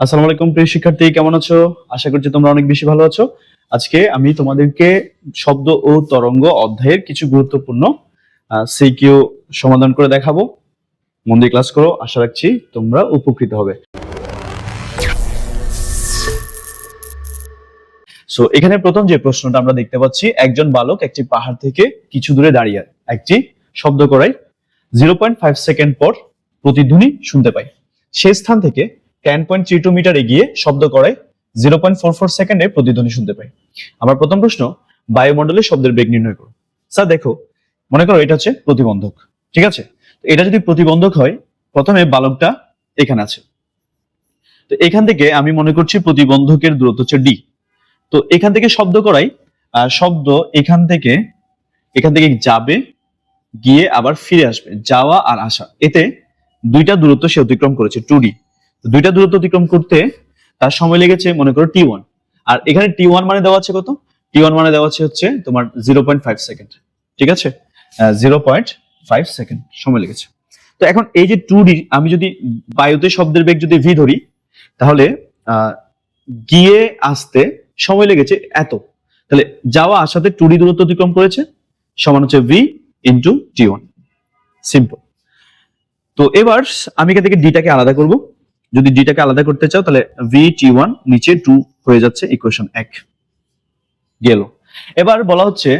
আসসালামু আলাইকুম, প্রিয় শিক্ষার্থী, কেমন আছো? আশা করছি তোমরা অনেক বেশি ভালো আছো। আজকে আমি তোমাদেরকে শব্দ ও তরঙ্গ অধ্যায়ের কিছু গুরুত্বপূর্ণ সিকিউ সমাধান করে দেখাবো। মন দিয়ে ক্লাস করো, আশা রাখছি তোমরা উপকৃত হবে। সো এখানে প্রথম যে প্রশ্নটা আমরা দেখতে পাচ্ছি, একজন বালক একটি পাহাড় থেকে কিছু দূরে দাঁড়িয়ে, একটি শব্দ করায়। জিরো পয়েন্ট ফাইভ সেকেন্ড পর প্রতিধ্বনি শুনতে পায় সে স্থান থেকে ten point three two metre এগিয়ে শব্দ করায় জিরো পয়েন্ট ফোর ফোর সেকেন্ডে প্রতিধ্বনি শুনতে পাই। আমার প্রথম প্রশ্ন, বায়ুমণ্ডলে শব্দের বেগ নির্ণয় করো। স্যার, দেখো, মনে করো এটা হচ্ছে প্রতিবন্ধক, ঠিক আছে? এটা যদি প্রতিবন্ধক হয়, প্রথমে বালকটা এখানে আছে। তো এখান থেকে আমি মনে করছি প্রতিবন্ধকের দূরত্ব হচ্ছে ডি তো এখান থেকে শব্দ করাই শব্দ এখান থেকে এখান থেকে যাবে, গিয়ে আবার ফিরে আসবে, যাওয়া আর আসা। এতে দুইটা দূরত্ব সে অতিক্রম করেছে টু ডি দুইটা দূরত্ব অতিক্রম করতে তার সময় লেগেছে, মনে করো টি ওয়ান আর এখানে টি ওয়ান মানে দেওয়া আছে কত? টি ওয়ান মানে দেওয়া আছে হচ্ছে তোমার জিরো পয়েন্ট ফাইভ সেকেন্ড ঠিক আছে? জিরো পয়েন্ট ফাইভ সেকেন্ড সময় লেগেছে। তো এখন এই যে টু ডি আমি যদি বায়ুতে শব্দের বেগ যদি ভি ধরি, তাহলে গিয়ে আসতে সময় লেগেছে এত। তাহলে যাওয়া আসাতে টু ডি দূরত্ব অতিক্রম করেছে, সমান হচ্ছে V into T one simple তো এবার আমি এখান থেকে ডিটাকে আলাদা করব। যদি ডিটাকে আলাদা করতে চাও, তাহলে ভি টি ওয়ান নিচে টু হয়ে যাচ্ছে ইকুয়েশন এক। গেল। এবার বলা হচ্ছে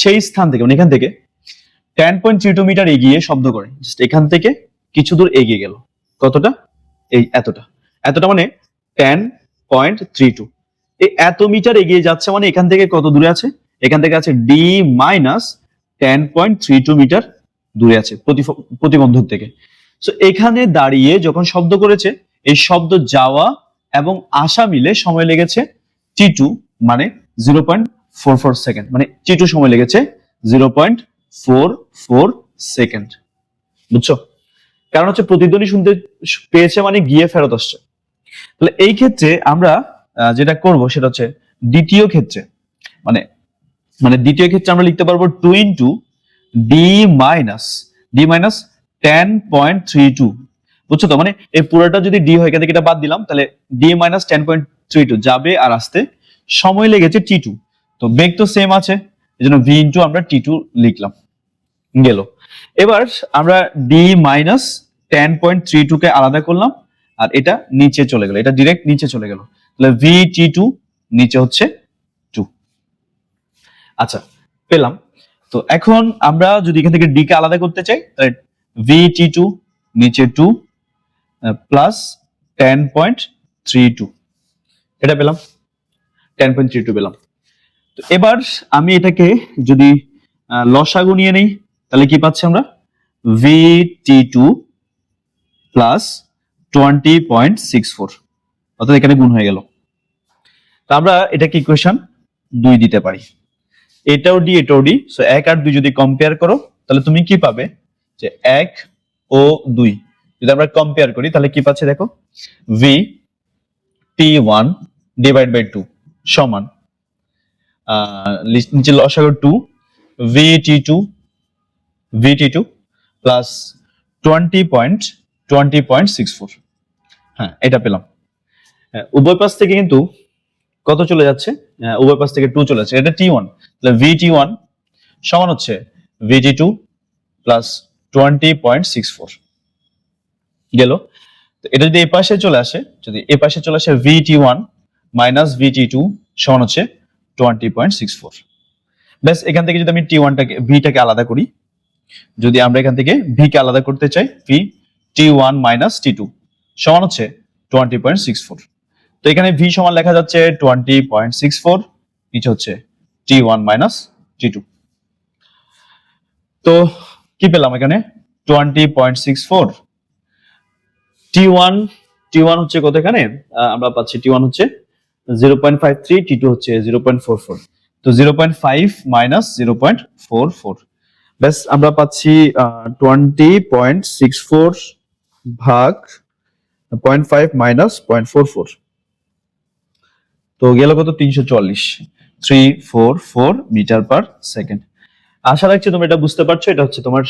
সেই স্থান থেকে মানে এখান থেকে ten point three two metre এগিয়ে শব্দ করে। জাস্ট এখান থেকে কিছু দূর এগিয়ে গেল। কতটা? এই এতটা। এতটা মানে টেন পয়েন্ট থ্রি টু এই এত মিটার এগিয়ে যাচ্ছে মানে এখান থেকে কত দূরে আছে? এখান থেকে আছে D minus ten point three two metre দূরে আছে প্রতিবন্ধক থেকে। সো এখানে দাঁড়িয়ে যখন শব্দ করেছে এই শব্দ যাওয়া এবং আসা মিলে সময় লেগেছে টি টু মানে zero point four four second মানে টি টু সময় লেগেছে zero point four four second বুঝছ? কারণ হচ্ছে প্রতিধ্বনি শুনতে পেয়েছে মানে গিয়ে ফেরত আসছে। তাহলে এই ক্ষেত্রে আমরা যেটা করব সেটা হচ্ছে দ্বিতীয় ক্ষেত্রে মানে মানে দ্বিতীয় ক্ষেত্রে আমরা লিখতে পারব two into D minus D minus ten point three two বুঝছ তো? মানে এই পুরোটা যদি ডি হয়, এখান থেকে এটা বাদ দিলাম, তাহলে D minus ten point three two যাবে আর আসতে সময় লেগেছে টি টু তো বেগ তো সেম আছে, এই জন্য ভি ইন্টু আমরা টি টু লিখলাম। গেল। এবার আমরা D minus ten point three two কে আলাদা করলাম, আর এটা নিচে চলে গেল, এটা ডিরেক্ট নিচে চলে গেল। তাহলে ভি টি টু নিচে হচ্ছে টু আচ্ছা পেলাম। তো এখন আমরা যদি এখান থেকে ডি কে আলাদা করতে চাই, তাহলে ভি টি টু নিচে two plus ten point three two এটা পেলাম? টেন পয়েন্ট থ্রি টু পেলাম। তো এবার আমি এটাকে যদি লসাগু নিয়ে নেই, তাহলে কি পাচ্ছি আমরা? V T two plus twenty point six four অর্থাৎ এখানে গুণ হয়ে গেল। তো আমরা এটাকে ইকুয়েশন দুই দিতে পারি। এটাও ডি এটাও ডি সো এক আর দুই যদি কম্পেয়ার করো, তাহলে তুমি কি পাবে? যে এক ও দুই। যদি আমরা কম্পেয়ার করি তাহলে কি পাচ্ছি দেখো? V T one divide by two সমান নিচে লসাগু two V T two V T two plus twenty point twenty point six four হ্যাঁ এটা পেলাম। হ্যাঁ, উভয় পাশ থেকে কিন্তু কত চলে যাচ্ছে? হ্যাঁ, উভয় পাশ থেকে টু চলে যাচ্ছে। এটা টি ওয়ান তাহলে ভি টি ওয়ান সমান হচ্ছে V T two plus twenty point six four গেল। তো এটা যদি এ পাশে চলে আসে, যদি এ পাশে চলে আসে V T one minus V T two সমান হচ্ছে টোয়েন্টি পয়েন্ট সিক্স ফোর ব্যাস, এখান থেকে যদি আমি টি ওয়ানটাকে ভিটাকে আলাদা করি, যদি আমরা এখান থেকে ভি কে আলাদা করতে চাই V T one minus T two সমান হচ্ছে টোয়েন্টি পয়েন্ট সিক্স ফোর তো এখানে ভি সমান লেখা যাচ্ছে টোয়েন্টি পয়েন্ট সিক্স ফোর নিচে হচ্ছে T one minus T two তো কি পেলাম এখানে? Twenty point six four T one T one হচ্ছে কত এখানে আমরা পাচ্ছি টি ওয়ান হচ্ছে zero point five three T two হচ্ছে জিরো পয়েন্ট ফোর ফোর তো zero point five minus zero point four four ব্যাস, আমরা পাচ্ছি টোয়েন্টি পয়েন্ট সিক্স ফোর ভাগ point five minus point four four তো গেল কত? তিনশো চল্লিশ। Three four four metre per second আশা রাখছি তুমি এটা বুঝতে পারছ। এটা হচ্ছে তোমার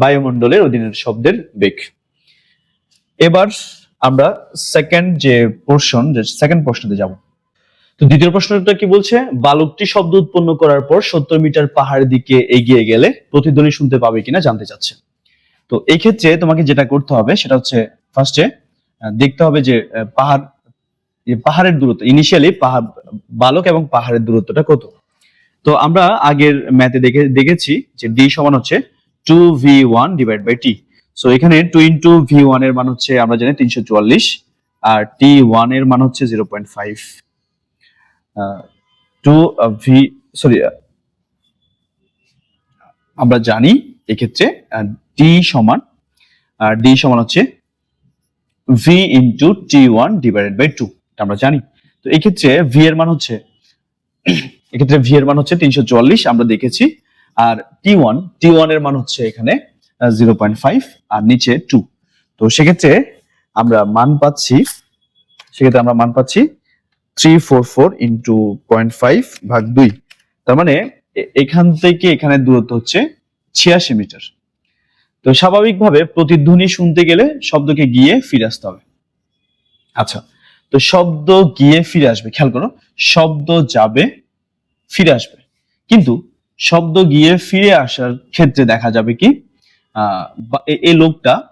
বায়ুমণ্ডলের অধীনের শব্দের বেগ। এবার আমরা সেকেন্ড যে পোর্শন যে সেকেন্ড প্রশ্নতে যাব। তো দ্বিতীয় প্রশ্নটা কি বলছে? বালকটি শব্দ উৎপন্ন করার পর সত্তর মিটার পাহাড়ের দিকে এগিয়ে গেলে প্রতিধ্বনি শুনতে পাবে কিনা জানতে চাচ্ছে। তো এই ক্ষেত্রে তোমাকে যেটা করতে হবে, সেটা হচ্ছে ফার্স্টে দেখতে হবে যে পাহাড় পাহাড়ের দূরত্ব ইনিশিয়ালি পাহাড়, বালক এবং পাহাড়ের দূরত্বটা কত? তো আমরা আগের ম্যাথে দেখে, দেখেছি যে ডি সমান হচ্ছে two V one divide by T so এখানে টু ইন্টু ভি ওয়ানের মান হচ্ছে আমরা জানি তিনশো চুয়াল্লিশ, আর টি ওয়ানের মান হচ্ছে zero point five two V sorry আমরা জানি এক্ষেত্রে ডি সমান আর ডি সমান হচ্ছে V into T one divided by two আমরা জানি। তো এক্ষেত্রে ভি এর মান হচ্ছে, এক্ষেত্রে ভি এর মান হচ্ছে তিনশো চুয়াল্লিশ, আমরা দেখেছি, আর টি ওয়ান টি ওয়ানের মান হচ্ছে এখানে জিরো পয়েন্ট ফাইভ আর নিচে টু তো সেক্ষেত্রে আমরা মান পাচ্ছি, সেক্ষেত্রে আমরা মান পাচ্ছি three four four into point five ভাগ দুই। তার মানে এখান থেকে এখানে দূরত্ব হচ্ছে ছিয়াশি মিটার। তো স্বাভাবিকভাবে প্রতিধ্বনি শুনতে গেলে শব্দকে গিয়ে ফিরে আসতে হবে। আচ্ছা তো শব্দ গিয়ে ফিরে আসবে, খেয়াল করো, শব্দ যাবে, ফিরে আসবে। কিন্তু শব্দ গিয়ে ফিরে আসার ক্ষেত্রে দেখা যাবে কি এই লোকটা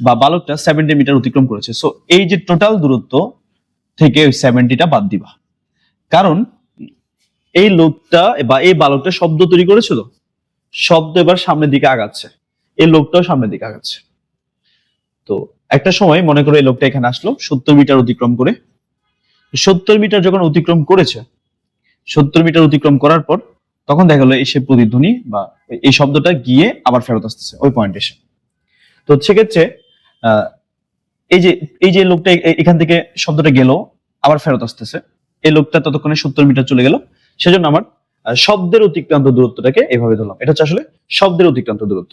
বা বালকটা সেভেন্টি মিটার অতিক্রম করেছে। সো এই যে টোটাল দূরত্ব থেকে ওই সেভেন্টিটা বাদ দিবা। কারণ এই লোকটা বা এই বালকটা শব্দ তৈরি করেছিল, শব্দ এবার সামনের দিকে আগাচ্ছে। এই লোকটাও সামনের দিকে আগাচ্ছে। তো, একটা সময় মনে করো এই লোকটা এখানে আসলো, সত্তর মিটার অতিক্রম করে। সত্তর মিটার যখন অতিক্রম করেছে, সত্তর মিটার অতিক্রম করার পর তখন দেখা গেলো, এসে প্রতিধ্বনি বা এই শব্দটা গিয়ে আবার ফেরত আসতেছে ওই পয়েন্ট এসে। তো সেক্ষেত্রে এই যে এই যে লোকটা এখান থেকে শব্দটা গেল, আবার ফেরত আসতেছে। এই লোকটা ততক্ষণে সত্তর মিটার চলে গেল। সেজন্য আমার শব্দের অতিক্রান্ত দূরত্বটাকে এভাবে ধরলাম। এটা হচ্ছে আসলে শব্দের অতিক্রান্ত দূরত্ব।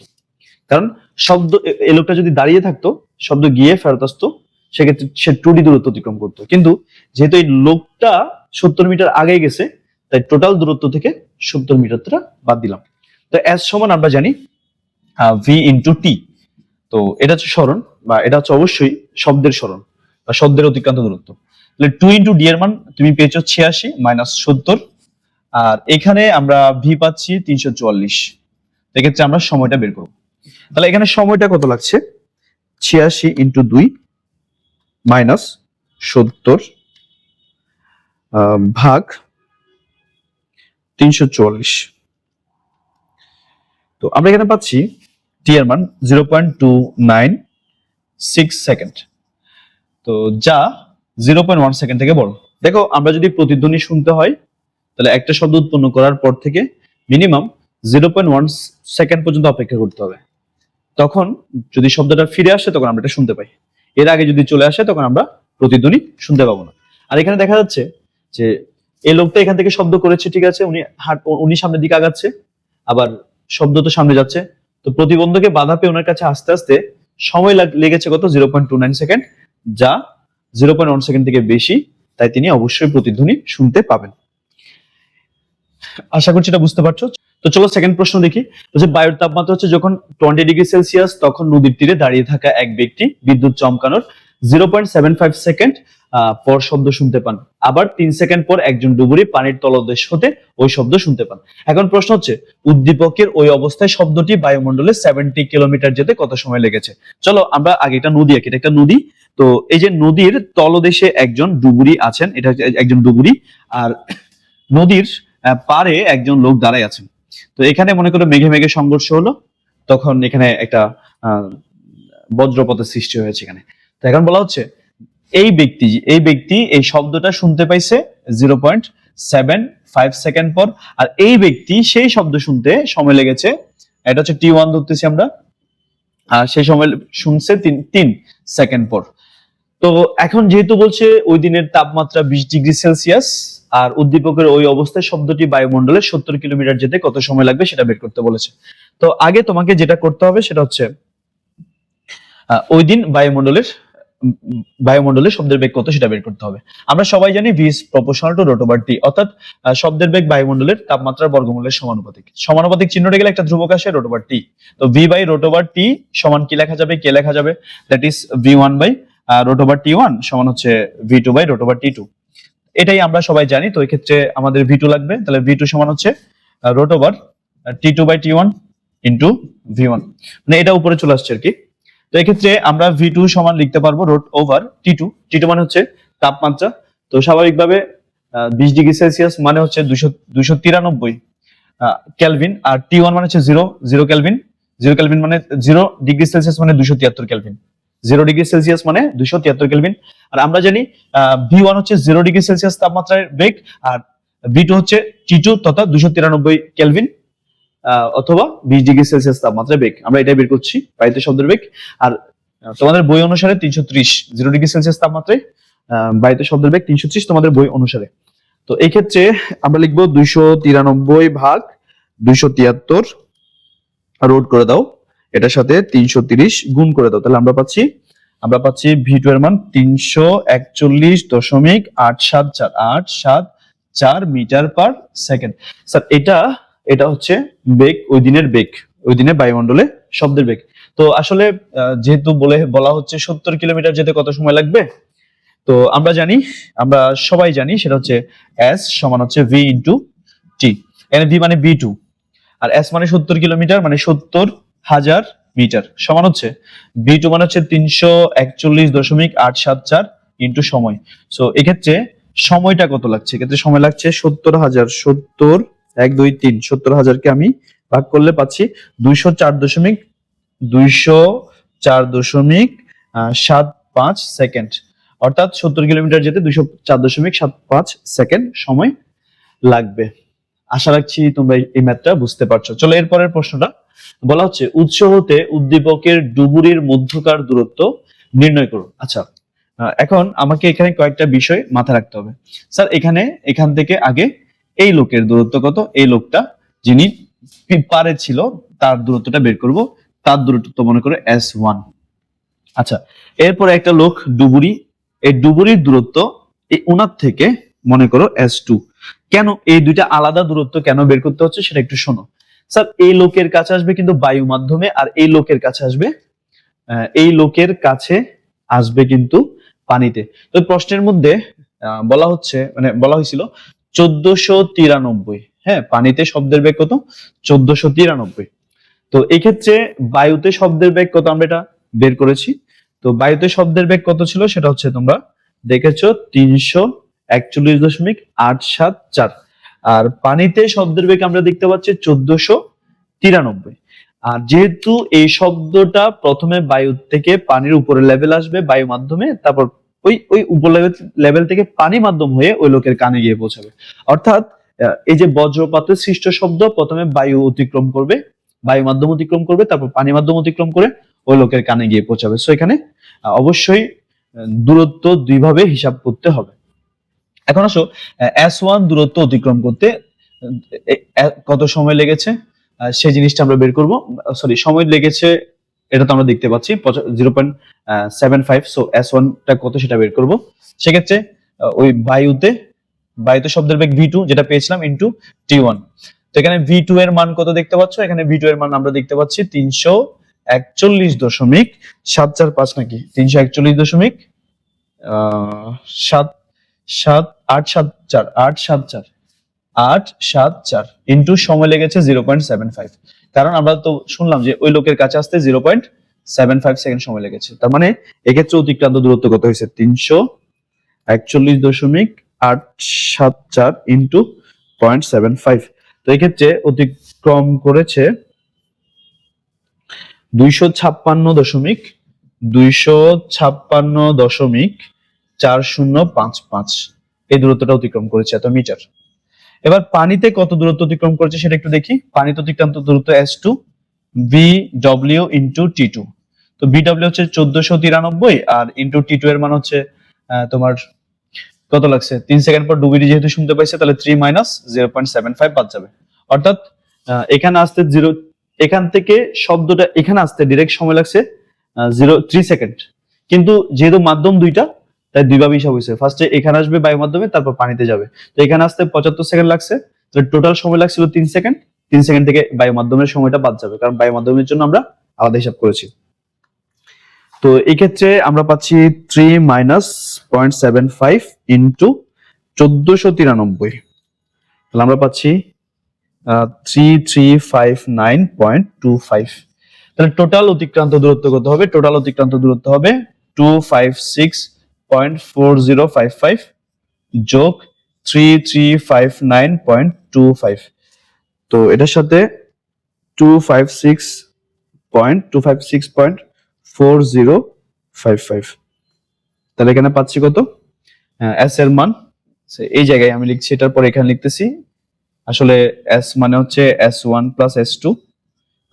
কারণ শব্দ এই লোকটা যদি দাঁড়িয়ে থাকতো, শব্দ গিয়ে ফেরত আসতো, সেক্ষেত্রে সে টুডি দূরত্ব অতিক্রম করতো। কিন্তু যেহেতু এই লোকটা সত্তর মিটার আগে গেছে, তাই টোটাল দূরত্ব থেকে সত্তর মিটারটা বাদ দিলাম। তো এস সমান আমরা জানি ভি ইন্টু টি তো এটা হচ্ছে স্মরণ, বা এটা হচ্ছে অবশ্যই শব্দের স্মরণ, বা শব্দের অতিক্রান্ত দূরত্ব। তাহলে টু ইন্টু ডি এর মান তুমি পেয়েছ ছিয়াশি মাইনাস সত্তর, আর এখানে আমরা ভি পাচ্ছি তিনশো চুয়াল্লিশ। এক্ষেত্রে আমরা সময়টা বের করব। তাহলে এখানে সময়টা কত লাগছে? ছিয়াশি ইন্টু দুই মাইনাস সত্তর ভাগ তিনশো চুয়াল্লিশ। তো আমরা এখানে পাচ্ছি টি এর মান zero point two nine six second তো যা জিরো পয়েন্ট ওয়ান সেকেন্ড থেকে বড়। দেখো, আমরা যদি প্রতিধ্বনি শুনতে হয়, তাহলে একটা শব্দ উৎপন্ন করার পর থেকে minimum zero point one second পর্যন্ত অপেক্ষা করতে হবে। তখন যদি শব্দটা ফিরে আসে, তখন আমরা এটা শুনতে পাই। এর আগে যদি চলে আসে, তখন আমরা প্রতিধ্বনি শুনতে পাবো না। আর এখানে দেখা যাচ্ছে যে, এই লোকটা এখান থেকে শব্দ করেছে, ঠিক আছে, উনি হাট, উনি সামনের দিকে আগাচ্ছে, আবার শব্দ তো সামনে যাচ্ছে। তো প্রতিবন্ধকে বাধা পেয়ে ওনার কাছে আস্তে আস্তে সময় লেগেছে কত? Zero point two nine second যা জিরো পয়েন্ট ওয়ান সেকেন্ড থেকে বেশি, তাই তিনি অবশ্যই প্রতিধ্বনি শুনতে পাবেন। আশা করছি এটা বুঝতে পারছ। তো চলো সেকেন্ড প্রশ্ন দেখি। বলছে বায়ুর তাপমাত্রা হচ্ছে যখন টোয়েন্টি ডিগ্রি সেলসিয়াস তখন নদীর তীরে দাঁড়িয়ে থাকা এক ব্যক্তি বিদ্যুৎ চমকানোর zero point seven five second পর শব্দ শুনতে পান। আবার তিন সেকেন্ড পর একজন ডুবুরি পানির তলদেশ হতে ওই শব্দ শুনতে পান। এখন প্রশ্ন হচ্ছে উদ্দীপকের ওই অবস্থায় শব্দটি বায়ুমণ্ডলে সেভেন্টি কিলোমিটার যেতে কত সময় লেগেছে? চলো আমরা আগে এটা নদী আঁকি একটা নদী। তো এই যে নদীর তলদেশে একজন ডুবুরি আছেন এটা হচ্ছে একজন ডুবুরি আর নদীর পাড়ে একজন লোক দাঁড়ায় আছেন। তো এখানে মনে করো মেঘে মেঘে সংঘর্ষ হলো তখন এখানে একটা আহ, বজ্রপাতের সৃষ্টি হয়েছে এখানে। তো এখন বলা হচ্ছে, এই ব্যক্তি এই ব্যক্তি এই শব্দটা শুনতে পাইছে zero point seven five second পর, আর এই ব্যক্তি সেই শব্দ শুনতে সময় লেগেছে, এটা হচ্ছে টি ওয়ান ধরতেছি আমরা, আর সেই সময় শুনছে তিন তিন সেকেন্ড পর। তো এখন যেহেতু বলছে ওই দিনের তাপমাত্রা বিশ ডিগ্রি সেলসিয়াস, আর উদ্দীপকের ওই অবস্থায় শব্দটি বায়ুমণ্ডলে সত্তর কিলোমিটার যেতে কত সময় লাগবে সেটা বের করতে বলেছে। তো আগে তোমাকে যেটা করতে হবে সেটা হচ্ছে ওই দিন বায়ুমণ্ডলের বায়ুমণ্ডলে শব্দের বেগ কত সেটা বের করতে হবে। আমরা সবাই জানি V is proportional to root T অর্থাৎ শব্দের বেগ বায়ুমণ্ডলের তাপমাত্রার বর্গমূলের সমানুপাতিক। সমানুপাতিক চিহ্নটা গেলে একটা ধ্রুবক আসে রোট টি তো V by root over T সমান কি লেখা যাবে? কে লেখা যাবে? That is V one by root over T one সমান হচ্ছে V two by root over T two এটাই আমরা সবাই জানি, তো এই ক্ষেত্রে আমাদের ভি টু লাগবে। তাহলে ভি টু সমান হচ্ছে root over T two by T one into V one মানে এটা উপরে চলে আসছে আর কি। তো এক্ষেত্রে আমরা ভি টু সমান লিখতে পারব root over T two T two মানে হচ্ছে তাপমাত্রা। তো স্বাভাবিকভাবে বিশ ডিগ্রি সেলসিয়াস মানে হচ্ছে দুশো দুশো তিরানব্বই ক্যালভিন আর টি ওয়ান মানে হচ্ছে zero zero kelvin zero kelvin মানে জিরো ডিগ্রি সেলসিয়াস মানে দুশো তিয়াত্তর ক্যালভিন জিরো ডিগ্রি সেলসিয়াস মানে দুশো তিয়াত্তর ক্যালভিন আর আমরা জানি ভি ওয়ান হচ্ছে জিরো ডিগ্রি সেলসিয়াস তাপমাত্রার বেগ। আর ভি টু হচ্ছে টি টু তথা দুশো তিরানব্বই ক্যালভিন অথবা বিশ ডিগ্রি সেলসিয়াস তাপমাত্রা বেগ। আমরা এটাই বের করছি, বায়ুতে শব্দের বেগ। আর তোমাদের বই অনুসারে তিনশো ত্রিশ, জিরো ডিগ্রি সেলসিয়াস তাপমাত্রায় বায়ুতে শব্দের বেগ তিনশো ত্রিশ তোমাদের বই অনুসারে। তো এই ক্ষেত্রে আমরা লিখব দুইশো তিরানব্বই ভাগ দুইশো তিয়াত্তর। রোড করে দাও। এটার সাথে তিনশো তিরিশ গুণ করে দাও। তাহলে আমরা পাচ্ছি আমরা পাচ্ছি ভি টু এর মান তিনশো একচল্লিশ দশমিক আট সাত চার, আট সাত চার মিটার পার সেকেন্ড। স্যার, এটা এটা হচ্ছে বেগ ওই দিনের বেগ ওই দিনের বায়ুমণ্ডলে শব্দের বেগ তো আসলে যেহেতু বলে, বলা হচ্ছে সত্তর কিলোমিটার যেতে কত সময় লাগবে? তো আমরা জানি, আমরা সবাই জানি, সেটা হচ্ছে এস সমান হচ্ছে ভি ইন্টু টি এখানে ভি মানে বি টু আর এস মানে সত্তর কিলোমিটার মানে সত্তর হাজার মিটার। সমান হচ্ছে বি টু মানে হচ্ছে তিনশো একচল্লিশ দশমিক আট সাত চার ইন্টু সময়। সো এক্ষেত্রে সময়টা কত লাগছে? এক্ষেত্রে সময় লাগছে সত্তর হাজার সত্তর এক, দুই, তিন, সত্তর হাজারকে আমি ভাগ করলে পাচ্ছি দুইশো চার দশমিক, দুইশো চার দশমিক সাত পাঁচ সেকেন্ড। অর্থাৎ সত্তর কিলোমিটার যেতে দুইশো চার দশমিক সাত পাঁচ সেকেন্ড সময় লাগবে। আশা রাখছি তোমরা এই- এই ম্যাথটা বুঝতে পারছ। চলো এরপরের প্রশ্নটা। বলা হচ্ছে উৎস হতে উদ্দীপকের ডুবুরির মধ্যকার দূরত্ব নির্ণয় করুন। আচ্ছা এখন আমাকে এখানে কয়েকটা বিষয় মাথায় রাখতে হবে। স্যার, এখানে, এখান থেকে আগে এই লোকের দূরত্ব কত? এই লোকটা যিনি পারে ছিল, তার দূরত্বটা বের করব। তার দূরত্ব মনে করে এস ওয়ান আচ্ছা এরপরে একটা লোক ডুবুরি। এই ডুবুরির দূরত্ব এই উনার থেকে মনে করো এস টু কেন এই দুইটা আলাদা দূরত্ব কেন বের করতে হচ্ছে সেটা একটু শোনো। স্যার, এই লোকের কাছে আসবে কিন্তু বায়ু মাধ্যমে, আর এই লোকের কাছে আসবে এই লোকের কাছে আসবে কিন্তু পানিতে। তো প্রশ্নের মধ্যে বলা হচ্ছে মানে বলা হয়েছিল চোদ্দশো তিরানব্বই। হ্যাঁ পানিতে শব্দের বেগ কত? চোদ্দশো তিরানব্বই। তো এক্ষেত্রে বায়ুতে শব্দের বেগ কত আমরা এটা বের করেছি? তো বায়ুতে শব্দের বেগ কত ছিল? সেটা হচ্ছে তোমরা দেখেছ তিনশো একচল্লিশ দশমিক আট সাত চার। আর পানিতে শব্দের বেগ আমরা দেখতে পাচ্ছি চোদ্দশো তিরানব্বই। আর যেহেতু এই শব্দটা প্রথমে বায়ু থেকে পানির উপরে লেভেল আসবে বায়ু মাধ্যমে তারপর ওই ওই উপর লেভেল থেকে পানি মাধ্যম হয়ে ওই লোকের কানে গিয়ে পৌঁছাবে। অর্থাৎ এই যে বজ্রপাতের সৃষ্ট শব্দ প্রথমে বায়ু অতিক্রম করবে, বায়ু মাধ্যম অতিক্রম করবে, তারপর পানি মাধ্যম অতিক্রম করে ওই লোকের কানে গিয়ে পৌঁছাবে। সো এখানে অবশ্যই দূরত্ব দুইভাবে হিসাব করতে হবে। এখন আসো এস ওয়ান দূরত্ব অতিক্রম করতে কত সময় লেগেছে? সেই জিনিসটা আমরা বের করব। সরি সময় লেগেছে এটা তো আমরা দেখতে পাচ্ছি zero point seven five so S ওয়ানটা কত সেটা বের করব। সেক্ষেত্রে ওই বায়ুতে বায়ুতে শব্দের বেগ ভি টু যেটা পেয়েছিলাম ইন্টু টি ওয়ান তো এখানে ভি টু এর মান কত দেখতে পাচ্ছ? এখানে ভি টু এর মান আমরা দেখতে পাচ্ছি তিনশো একচল্লিশ দশমিক সাত চার পাঁচ নাকি? তিনশো একচল্লিশ দশমিক সাত সাত, আট সাত চার, আট সাত চার, আট সাত চার ইন্টু সময় লেগেছে জিরো পয়েন্ট সেভেন ফাইভ কারণ আমরা তো শুনলাম যে ওই লোকের কাছে আসতে zero point seven five second সময় লেগেছে। তার মানে এক্ষেত্রে অতিক্রান্ত দূরত্ব কত হয়েছে? তিনশো একচল্লিশ দশমিক আট সাত চার ইন্টু পয়েন্ট সেভেন ফাইভ তো এক্ষেত্রে অতিক্রম করেছে দুইশো ছাপ্পান্ন দশমিক দুইশো ছাপ্পান্ন দশমিক চার শূন্য পাঁচ পাঁচ। এই দূরত্বটা অতিক্রম করেছে এত মিটার। এবার পানিতে কত দূরত্ব অতিক্রম করেছে সেটা একটু দেখি। পানিতে অতিক্রান্ত দূরত্ব S two B W into T two তো বি ডব্লিউ হচ্ছে চোদ্দশো তিরানব্বই আর ইন্টু টি টু এর মান হচ্ছে তোমার কত লাগছে? তিন সেকেন্ড পর ডুবিটি যেহেতু শুনতে পাইছে, তাহলে three minus zero point seven five বাদ যাবে। অর্থাৎ এখানে আসতে জিরো এখান থেকে শব্দটা এখানে আসতে ডিরেক্ট সময় লাগছে জিরো থ্রি সেকেন্ড কিন্তু যেহেতু মাধ্যম দুইটা তাই দুইভাবে হিসাব হয়েছে। ফার্স্টে এখানে আসবে বায়ু মাধ্যমে, তারপর পানিতে যাবে। তো এখানে আসতে পঁচাত্তর সেকেন্ড লাগছে। তো টোটাল সময় লাগছিল তিন সেকেন্ড। তিন সেকেন্ড থেকে বায়ু মাধ্যমের সময়টা বাদ যাবে, কারণ বায়ু মাধ্যমের জন্য আমরা আলাদা হিসাব করেছি। তো এই ক্ষেত্রে আমরা পাচ্ছি three minus point seven five into চোদ্দশো তিরানব্বই। তাহলে আমরা পাচ্ছি three three five nine point two five তাহলে টোটাল অতিক্রান্ত দূরত্ব কত হবে? টোটাল অতিক্রান্ত দূরত্ব হবে two five six point four zero five five যোগ three three five nine point two five তো এটার সাথে two five six point two five six point four zero five five তাহলে এখানে পাচ্ছি কত? এস এর মান। এই জায়গায় আমি লিখছি, এটার পর এখানে লিখতেছি, আসলে এস মানে হচ্ছে S one plus S two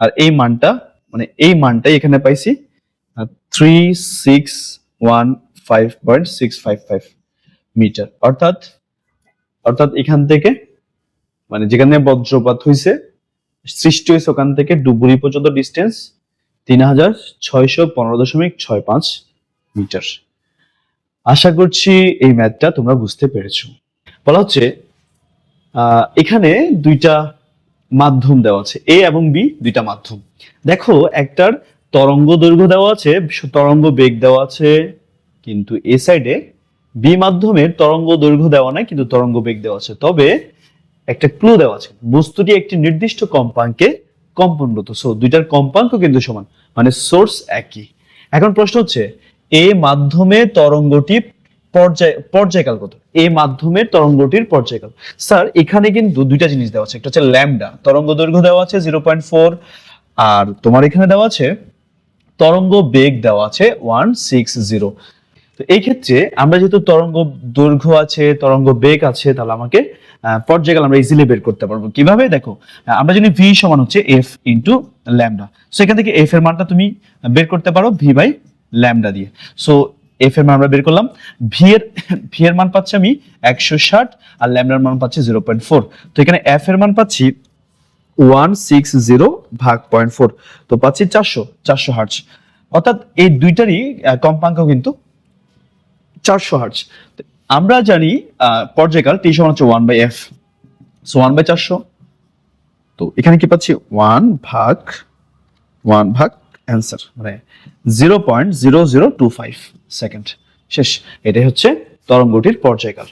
আর এই মানটা মানে এই মানটাই এখানে পাইছি three six one five point six five five metre অর্থাৎ অর্থাৎ এখান থেকে মানে যেখানে বজ্রপাত হয়েছে সৃষ্টি হয়েছে ওখান থেকে ডুবুরি পর্যন্ত ডিস্টেন্স তিন হাজার ছয়শো পনেরো দশমিক ছয় পাঁচ মিটার আশা করছি এই ম্যাথটা তোমরা বুঝতে পেরেছ। বলা হচ্ছে এখানে দুইটা মাধ্যম দেওয়া আছে এ এবং বি দুইটা মাধ্যম। দেখো, একটার তরঙ্গ দৈর্ঘ্য দেওয়া আছে, তরঙ্গ বেগ দেওয়া আছে কিন্তু এ সাইডে বি মাধ্যমের তরঙ্গ দৈর্ঘ্য দেওয়া নাই, কিন্তু তরঙ্গ বেগ দেওয়া আছে। তবে একটা ক্লু দেওয়া আছে। বস্তুটি একটি নির্দিষ্ট কম্পাঙ্কে কম্পনরত। সো দুইটার কম্পাঙ্ক কিন্তু সমান। মানে সোর্স একই। এখন প্রশ্ন হচ্ছে এ মাধ্যমে তরঙ্গটি পর্যায়, পর্যায়কাল কত? এ মাধ্যমে তরঙ্গটির পর্যায়কাল। স্যার এখানে কিন্তু দুইটা জিনিস দেওয়া আছে। একটা হচ্ছে ল্যামডা তরঙ্গ দৈর্ঘ্য দেওয়া আছে জিরো পয়েন্ট ফোর আর তোমার এখানে দেওয়া আছে, তরঙ্গ বেগ দেওয়া আছে ওয়ান সিক্স জিরো তো এই ক্ষেত্রে আমরা যেহেতু তরঙ্গ দৈর্ঘ্য আছে, তরঙ্গ বেগ আছে, তাহলে আমাকে পর্যায়কাল আমরা ইজিলি বের করতে পারব। কীভাবে? দেখো আমরা জানি ভি সমান হচ্ছে এফ ইন্টু ল্যামডা সো এখান থেকে এফ এর মানটা তুমি বের করতে পারো ভি বাই ল্যামডা দিয়ে। সো এফ এর মান আমরা বের করলাম। ভি এর ভি এর মান পাচ্ছি আমি একশো ষাট আর ল্যামডার মান পাচ্ছি জিরো পয়েন্ট ফোর তো এখানে এফ এর মান পাচ্ছি ওয়ান সিক্স জিরো ভাগ পয়েন্ট ফোর তো পাচ্ছি চারশো চারশো হার্টস অর্থাৎ এই দুইটারই কম্পাঙ্ক কিন্তু চারশো হার্টস আমরা জানি পর্যায়কাল টি সমান হচ্ছে one by F so one by চারশো। তো এখানে কি পাচ্ছি? ওয়ান ভাগ ওয়ান ভাগ অ্যান্সার মানে zero point zero zero two five second শেষ। এটাই হচ্ছে তরঙ্গটির পর্যায়কাল।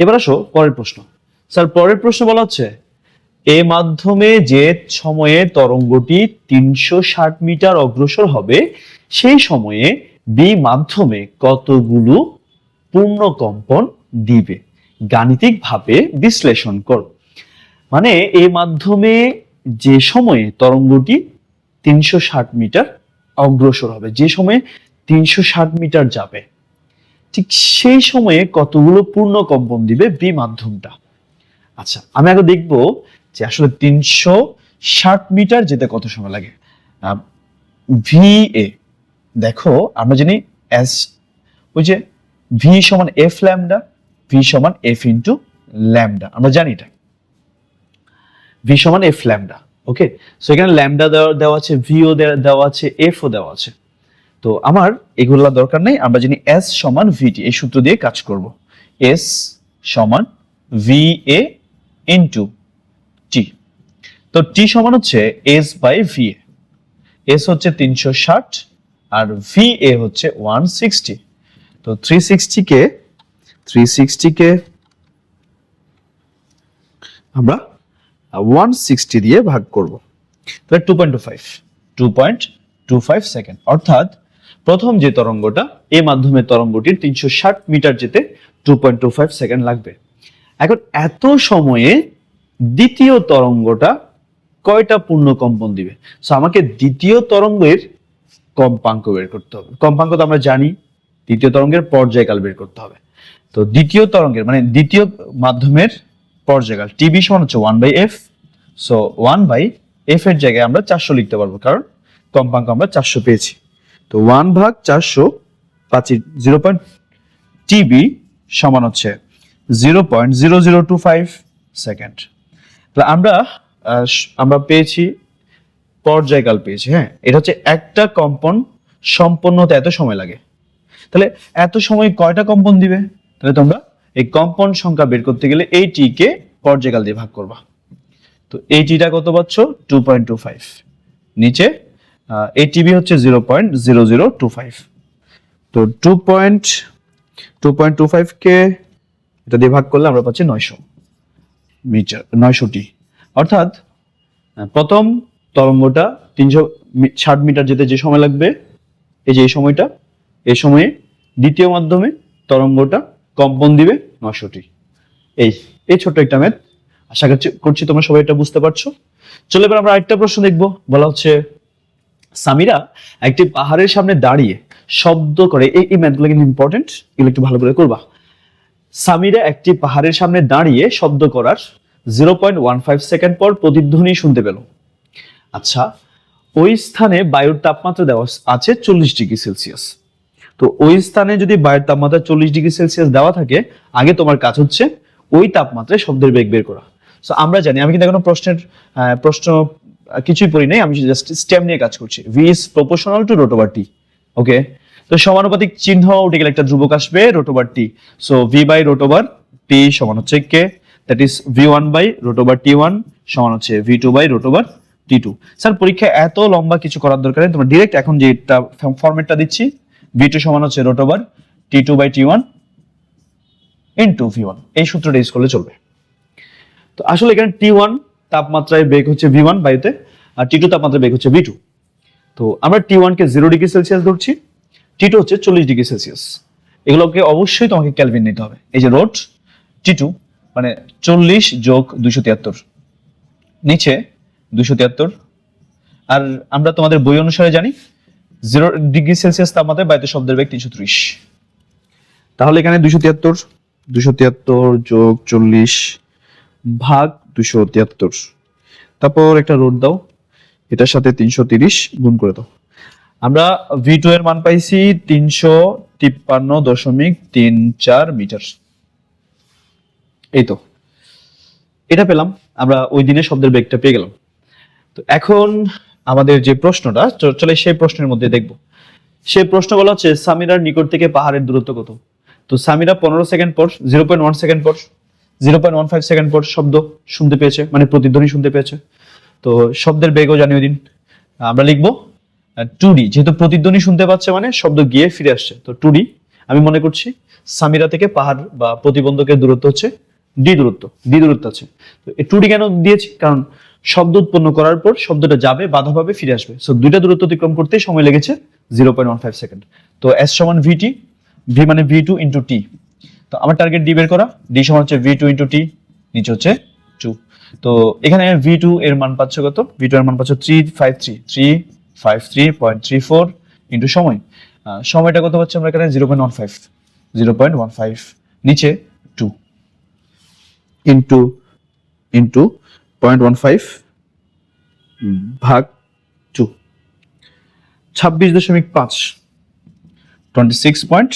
এবার আসো পরের প্রশ্ন। স্যার, পরের প্রশ্ন বলা হচ্ছে, এ মাধ্যমে যে সময়ে তরঙ্গটি তিনশো ষাট মিটার অগ্রসর হবে, সেই সময়ে বি মাধ্যমে কতগুলো পূর্ণ কম্পন দিবে? গাণিতিকভাবে বিশ্লেষণ করো। মানে এ মাধ্যমে যে সময়ে তরঙ্গটি তিনশো ষাট মিটার অগ্রসর হবে, যে সময়ে তিনশো ষাট মিটার যাবে, ঠিক সেই সময়ে কতগুলো পূর্ণ কম্পন দিবে বি মাধ্যমটা? আচ্ছা আমি আগে দেখব যে আসলে তিনশো ষাট মিটার যেতে কত সময় লাগে। ভি এ দেখো, আমরা জানি এস ওই যে ভি সমান এফ ল্যামডা ভি সমান এফ ইন্টু ল্যামডা আমরা জানি এটা। ভি সমান এফ ল্যামডা ওকে সো এখানে ল্যামডা দেওয়া আছে ভিও দেওয়া আছে এফ ও দেওয়া আছে। তো আমার এগুলা দরকার নেই, আমরা জানি এস সমান ভিটি এই সূত্র দিয়ে কাজ করব। এস সমান ভি এ ইন্টু টি তো টি সমান হচ্ছে এস বাই ভি এস হচ্ছে তিনশো ষাট আর ভি এ হচ্ছে ওয়ান সিক্সটি তো থ্রি সিক্সটিকে থ্রি সিক্সটিকে আমরা ওয়ান সিক্সটি দিয়ে ভাগ করব। তাহলে two point two point two five second অর্থাৎ প্রথম যে তরঙ্গটা, এ মাধ্যমে তরঙ্গটির তিনশো ষাট মিটার যেতে two point two five second লাগবে। এখন এত সময়ে দ্বিতীয় তরঙ্গটা কয়টা পূর্ণ কম্পন দিবে? সো আমাকে দ্বিতীয় তরঙ্গের কম্পাঙ্ক বের করতে হবে। কম্পাঙ্ক তো আমরা জানি, দ্বিতীয় তরঙ্গের পর্যায়কাল বের করতে হবে। তো দ্বিতীয় তরঙ্গের মানে দ্বিতীয় মাধ্যমের পর্যায়কাল টিবি সমান হচ্ছে one by F so one by F এর জায়গায় আমরা চারশো লিখতে পারব, কারণ কম্পাঙ্ক আমরা চারশো পেয়েছি। তো ওয়ান ভাগ চারশো পাঁচি জিরো পয়েন্ট টিবি সমান হচ্ছে zero point zero zero two five second তাহলে আমরা আমরা পেয়েছি পর্যায়কাল পেয়েছি হ্যাঁ? এটা হচ্ছে একটা কম্পন সম্পন্ন হতে এত সময় লাগে। তাহলে এত সময় কয়টা কম্পন দিবে? তাহলে তোমরা এই কম্পন সংখ্যা বের করতে গেলে এই টি কে পর্যায়কাল দিয়ে ভাগ করবা। তো এই টিটা কত পাচ্ছ? টু পয়েন্ট টু ফাইভ নিচে এই টিবি হচ্ছে zero point zero zero two five তো two point two point two ফাইভকে এটা দিয়ে ভাগ করলে আমরা পাচ্ছি নয়শো মিটার, নয়শোটি। অর্থাৎ প্রথম তরঙ্গটা তিনশো ষাট মিটার যেতে যে সময় লাগবে, এই যে এই সময়টা, এই সময়ে দ্বিতীয় মাধ্যমে তরঙ্গটা কম্পন দিবে নয়শোটি। এই এই ছোট্ট একটা ম্যাথ আশা করছি করছি তোমরা সবাই এটা বুঝতে পারছ। চলে এবার আমরা আরেকটা প্রশ্ন দেখব। বলা হচ্ছে, সামিরা একটি পাহাড়ের সামনে দাঁড়িয়ে শব্দ করে, এই এই ম্যাথগুলো কিন্তু ইম্পর্টেন্ট এগুলো একটু ভালো করে করবা। সামিরা একটি পাহাড়ের সামনে দাঁড়িয়ে শব্দ করার zero point one five second পর প্রতিধ্বনি শুনতে পেল। আচ্ছা ওই স্থানে বায়ুর তাপমাত্রা দেওয়া আছে চল্লিশ ডিগ্রি সেলসিয়াস। তো ওই স্থানে যদি বায়ুর তাপমাত্রা চল্লিশ ডিগ্রি সেলসিয়াস দেওয়া থাকে, আগে তোমার কাজ হচ্ছে ওই তাপমাত্রায় শব্দের বেগ বের করা। তো আমরা জানি, আমি কিন্তু এখনও প্রশ্নের প্রশ্ন কিছুই পড়ি নাই, আমি জাস্ট স্টেম নিয়ে কাজ করছি। V is proportional to root over T okay তো সমানুপাতিক চিহ্ন, উঠে গেলে একটা ধ্রুবক আসবে, root over T so V by root over T সমান হচ্ছে K that is V one by root over T one সমান হচ্ছে V two by root over T two sir পরীক্ষায় এত লম্বা কিছু করার দরকার নেই। তোমরা ডিরেক্ট এখন যেটা ফরম্যাটটা দিচ্ছি ভি টু সমান হচ্ছে root over T two by T one into V one এই সূত্রটা ইউজ করলে চলবে। তো আসলে এখানে টি ওয়ান তাপমাত্রায় বেগ হচ্ছে ভি ওয়ান বায়ুতে, আর টি টু তাপমাত্রায় বেগ হচ্ছে ভি টু তো আমরা টি ওয়ানকে জিরো ডিগ্রি সেলসিয়াস ধরছি। টি টু হচ্ছে চল্লিশ ডিগ্রি সেলসিয়াস এগুলোকে অবশ্যই তোমাকে ক্যালভিন নিতে হবে। এই যে রোড টি টু মানে চল্লিশ যোগ দুইশো তিয়াত্তর। নিচে দুইশো তিয়াত্তর। আর আমরা তোমাদের বই অনুসারে জানি, জিরো ডিগ্রি সেলসিয়াস তাপমাত্রায় বায়ুতে শব্দের বেগ তিনশো ত্রিশ। তাহলে এখানে দুইশো তিয়াত্তর দুশো তিয়াত্তর যোগ চল্লিশ ভাগ দুশো তিয়াত্তর। তারপর একটা রোড দাও, এটার সাথে তিনশো তিরিশ গুণ করে দাও। আমরা ভি টু এর মান পাইছি তিনশো তিপ্পান্ন দশমিক তিন চার মিটার। এই তো, এটা পেলাম, আমরা ওই দিনে শব্দের বেগটা পেয়ে গেলাম। তো এখন আমাদের যে প্রশ্নটা, চলে সেই প্রশ্নের মধ্যে দেখব। সেই প্রশ্ন বলা হচ্ছে, সামিরার নিকট থেকে পাহাড়ের দূরত্ব কত? তো সামিরা পনেরো সেকেন্ড পর জিরো পয়েন্ট ওয়ান সেকেন্ড পর zero point one five second পর শব্দ শুনতে পেয়েছে মানে প্রতিধ্বনি শুনতে পেয়েছে। তো শব্দের বেগও জানি ওই দিন। আমরা লিখব টু ডি যেহেতু প্রতিধ্বনি শুনতে পাচ্ছে মানে শব্দ গিয়ে ফিরে আসছে। তো টু আমি মনে করছি সামিরা থেকে পাহাড় বা প্রতিবন্ধকের দূরত্ব হচ্ছে ডি দূরত্ব ডি দূরত্ব আছে। তো টু ডি কেন দিয়েছি? কারণ শব্দ উৎপন্ন করার পর শব্দটা যাবে বাধা পাবে ফিরে আসবে। সো দুইটা দূরত্ব অতিক্রম করতে সময় লেগেছে zero point one five second তো এস সমান ভিটি ভি মানে ভি টু ইন্টু টি তো আমার টার্গেট ডি বের করা ডি সমান হচ্ছে ভি টু ইন্টু টি নিচে হচ্ছে টু তো এখানে ভি টু এর মান পাচ্ছ কত? ভি টু এর মান পাচ্ছ three five three three five three point three four into সময়। সময়টা কত পাচ্ছি আমরা এখানে? Zero point one five zero point one five নিচে two into into point one five ভাগ টু। ছাব্বিশ দশমিক পাঁচ। Twenty six point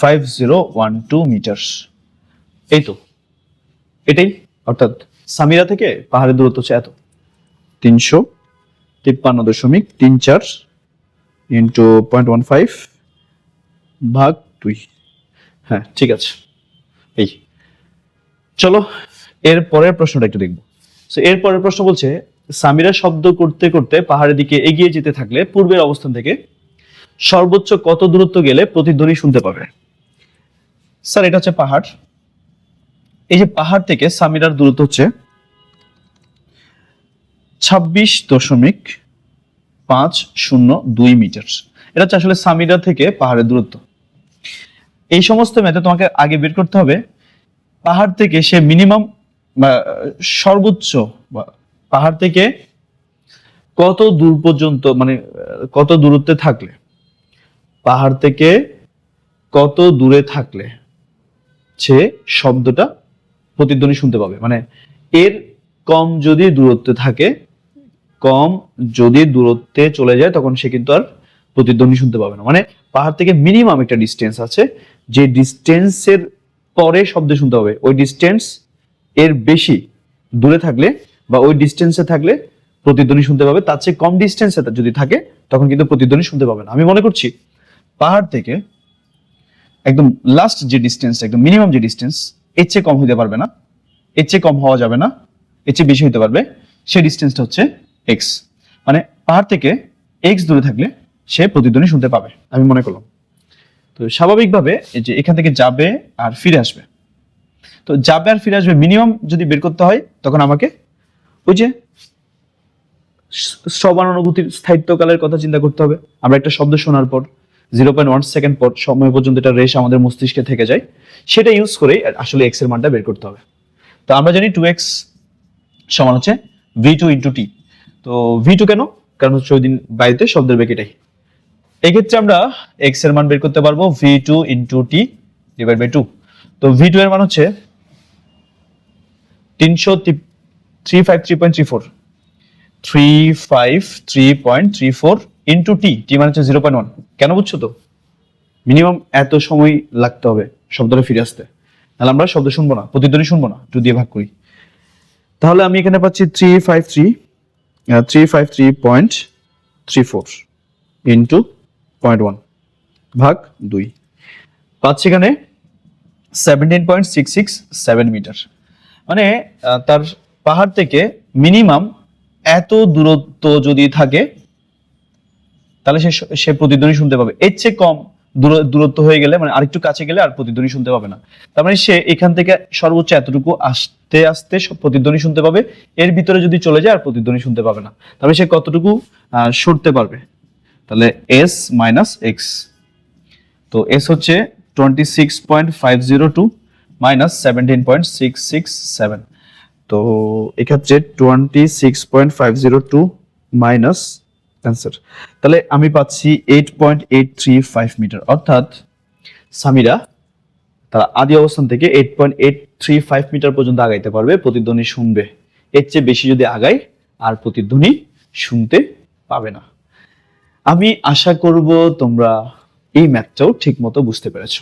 five zero one two metre এই তো। এটাই? অর্থাৎ সামিরা থেকে পাহাড়ের দূরত্ব হচ্ছে এত। তিনশো তিপ্পান্ন দশমিক তিন চার ইন্টু পয়েন্ট ওয়ান ফাইভ ভাগ দুই। হ্যাঁ ঠিক আছে। এই। চলো এর পরের প্রশ্নটা একটু দেখব। তো এর পরের প্রশ্ন বলছে, সামিরা শব্দ করতে করতে পাহাড়ের দিকে এগিয়ে যেতে থাকলে পূর্বের অবস্থান থেকে সর্বোচ্চ কত দূরত্ব গেলে প্রতিধ্বনি শুনতে পাবে? স্যার এটা হচ্ছে পাহাড়। এই যে পাহাড় থেকে সামিরার দূরত্ব হচ্ছে ছাব্বিশ দশমিক পাঁচ শূন্য দুই মিটার। এটা হচ্ছে আসলে সামিরা থেকে পাহাড়ের দূরত্ব। এই সমস্ত ম্যাথে তোমাকে আগে বের করতে হবে, পাহাড় থেকে সে মিনিমাম সর্বোচ্চ পাহাড় থেকে কত দূর পর্যন্ত মানে কত দূরত্বে থাকলে? পাহাড় থেকে কত দূরে থাকলে সে শব্দটা প্রতিধ্বনি শুনতে পাবে? মানে এর কম যদি দূরত্বে থাকে, কম যদি দূরত্বে চলে যায়, তখন সে কিন্তু আর প্রতিধ্বনি শুনতে পাবে না। মানে পাহাড় থেকে মিনিমাম একটা ডিস্টেন্স আছে, যে ডিস্টেন্সের পরে শব্দ শুনতে হবে ওই ডিস্টেন্স এর বেশি দূরে থাকলে বা ওই ডিস্টেন্সে থাকলে প্রতিধ্বনি শুনতে পাবে। তার চেয়ে কম ডিস্টেন্সে যদি থাকে, তখন কিন্তু প্রতিধ্বনি শুনতে পাবে না। আমি মনে করছি পাহাড় থেকে একদম লাস্ট যে ডিস্টেন্স একদম মিনিমাম যে ডিস্টেন্স এর চেয়ে কম হতে পারবে না। এর চেয়ে কম হওয়া যাবে না। এর চেয়ে বেশি হতে পারবে। সেই ডিস্টেন্সটা হচ্ছে এক্স মানে পাহাড় থেকে এক্স দূরে থাকলে সে প্রতিধ্বনি শুনতে পাবে। আমি মনে করলাম। তো স্বাভাবিকভাবে এই যে এখান থেকে যাবে আর ফিরে আসবে। তো যাবে আর ফিরে আসবে মিনিমাম যদি বের করতে হয়, তখন আমাকে ওই যে স- শ্রবণানুভূতির স্থায়িত্বকালের কথা চিন্তা করতে হবে। আমরা একটা শব্দ শোনার পর জিরো পয়েন্ট ওয়ান সেকেন্ড পর সময় পর্যন্ত এটা রেশ আমাদের মস্তিষ্কে থেকে যায়। সেটা ইউজ করে আসলে এক্সের মানটা বের করতে হবে। তো আমরা জানি টু এক্স সমান হচ্ছে ভি টু ইন্টু টি তো ভি টু কেন? কারণ হচ্ছে ওই দিন বাড়িতে শব্দের বেগেটাই এক্ষেত্রে আমরা এক্সের মান বের করতে পারব V two into T divide by two তো ভি টু এর মান হচ্ছে তিনশো three five three point three four three five three point three four into T T মানে হচ্ছে জিরো পয়েন্ট ওয়ান কেন বুঝছ তো? মিনিমাম এত সময় লাগতে হবে শব্দটা ফিরে আসতে। তাহলে আমরা শব্দ শুনব না, প্রতিধ্বনি শুনব না টু দিয়ে ভাগ করি। তাহলে আমি এখানে পাচ্ছি three five three three five three point three four into point one ভাগ দুই। পাচ্ছি এখানে seventeen point six six seven metre মানে তার পাহাড় থেকে মিনিমাম এত দূরত্ব যদি থাকে, তাহলে সে সে প্রতিধ্বনি শুনতে পাবে। এর চেয়ে কম দূর- দূরত্ব হয়ে গেলে মানে আরেকটু কাছে গেলে আর প্রতিধ্বনি শুনতে পাবে না। তার মানে সে এখান থেকে সর্বোচ্চ এতটুকু আস্তে আস্তে প্রতিধ্বনি শুনতে পাবে। এর ভিতরে যদি চলে যায়, আর প্রতিধ্বনি শুনতে পাবে না। তাহলে সে কতটুকু সরতে পারবে? তাহলে এস মাইনাস এক্স তো এস হচ্ছে twenty six point five zero two minus point six six seven তো এক্ষেত্রে twenty six point five zero two minus তাহলে আমি পাচ্ছি eight point eight three five metre অর্থাৎ সামিরা তারা আদি অবস্থান থেকে eight point eight three five metre পর্যন্ত আগাইতে পারবে, প্রতিধ্বনি শুনবে। এর চেয়ে বেশি যদি আগায়, আর প্রতিধ্বনি শুনতে পাবে না। আমি আশা করব তোমরা এই ম্যাথটাও ঠিক মতো বুঝতে পেরেছ।